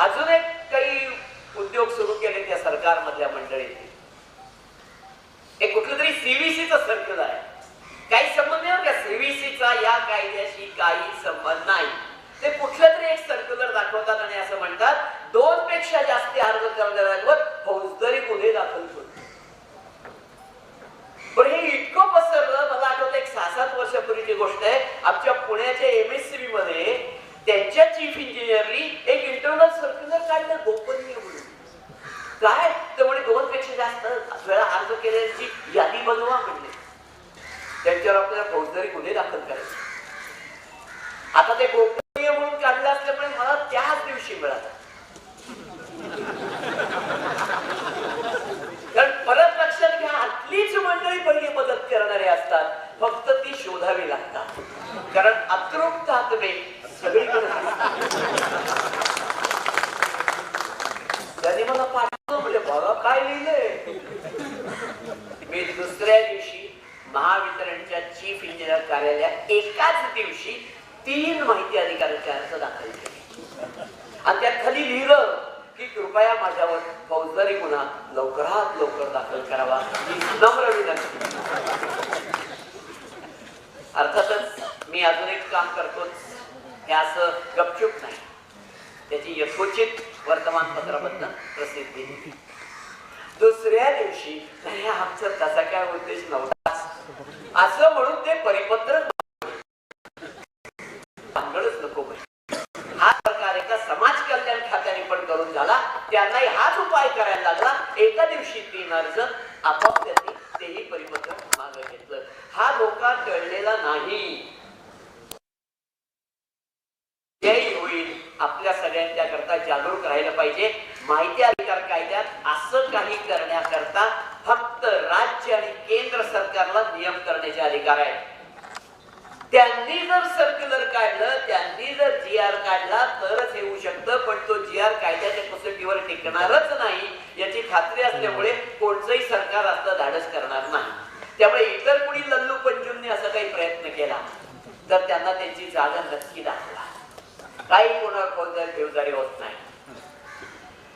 अजून एक काही उद्योग सुरू केले त्या सरकारमधल्या मंडळींनी. एक कुठलं तरी सीव्हीसीचं सर्कल आहे. काही संबंध नाही का? सीव्हीसीचा या कायद्याशी काही संबंध नाही. ते कुठलं तरी एक सर्क्युलर दाखवतात आणि असं म्हणतात दोन पेक्षा जास्त अर्ज करणाऱ्यांवर फौजदारी गुन्हे दाखल करू पण हे इतकं पसरलं मला आठवतं एक सहा सात वर्षापूर्वीची गोष्ट आहे. आमच्या पुण्याच्या एमएससीबी मध्ये त्यांच्या चीफ इंजिनियरनी एक इंटरनल सर्क्युलर काढलं गोपनीय म्हणून. काय? तर म्हणे दोन पेक्षा जास्त वेळा अर्ज केल्याची यादी बनवा म्हणले. त्यांच्यावर आपल्याला फौजदारी गुन्हे दाखल करायचे. आता ते गोपनीय म्हणून काढलं असल्यामुळे मला त्याच दिवशी मिळालं. कारण परत लक्षात घ्या आतलीच मंडळी पहिली मदत करणारे असतात. फक्त ती शोधावी लागतात. कारण अतृप्त आत्मे सगळीकडे त्यांनी मला पाठवलं म्हणजे बघा काय लिहिलंय? मी दुसऱ्या दिवशी महावितरणच्या चीफ इंजिनियर कार्यालयात एकाच दिवशी तीन माहिती अधिकाऱ्यांच्या अर्ज दाखल केले. आणि त्यात खाली लिहिलं की कृपया माझ्यावर फौजदारी गुन्हा लवकरात लवकर दाखल करावा. ही नम्र विनंती. अर्थातच मी अजून एक काम करतोच. हे असं गपचूप नाही. त्याची यथोचित वर्तमानपत्राबद्दल प्रसिद्धी. दुसऱ्या दिवशी आमचा तसा काय उद्देश नव्हता. असं म्हणून ते परिपत्र नको हा प्रकार एका समाज कल्याण खात्याने पण करून झाला. त्यांनाही हाच उपाय करायला लागला. एका दिवशी तीन अर्ज आपोआप त्यांनी तेही परिपत्र मागे घेतलं. हा धोका टळलेला नाही तेही होईल आपल्या सगळ्यांच्या करता जागरूक राहिलं पाहिजे. माहिती अधिकार कायद्यात असं काही करण्याकरता फक्त राज्य आणि केंद्र सरकारला नियम करण्याचे अधिकार आहेत. त्यांनी जर सर्क्युलर काढलं त्यांनी जर जी आर काढला तरच येऊ शकतं. पण तो जी आर कायद्याच्या कसोटीवर टिकणारच नाही. याची खात्री असल्यामुळे कोणतंही सरकार असं धाडस करणार नाही. त्यामुळे इतर कुणी लल्लू पंजूंनी असा काही प्रयत्न केला तर त्यांना त्यांची जागा नक्की दाखवा. 最後のコンサルティブザリオスナ。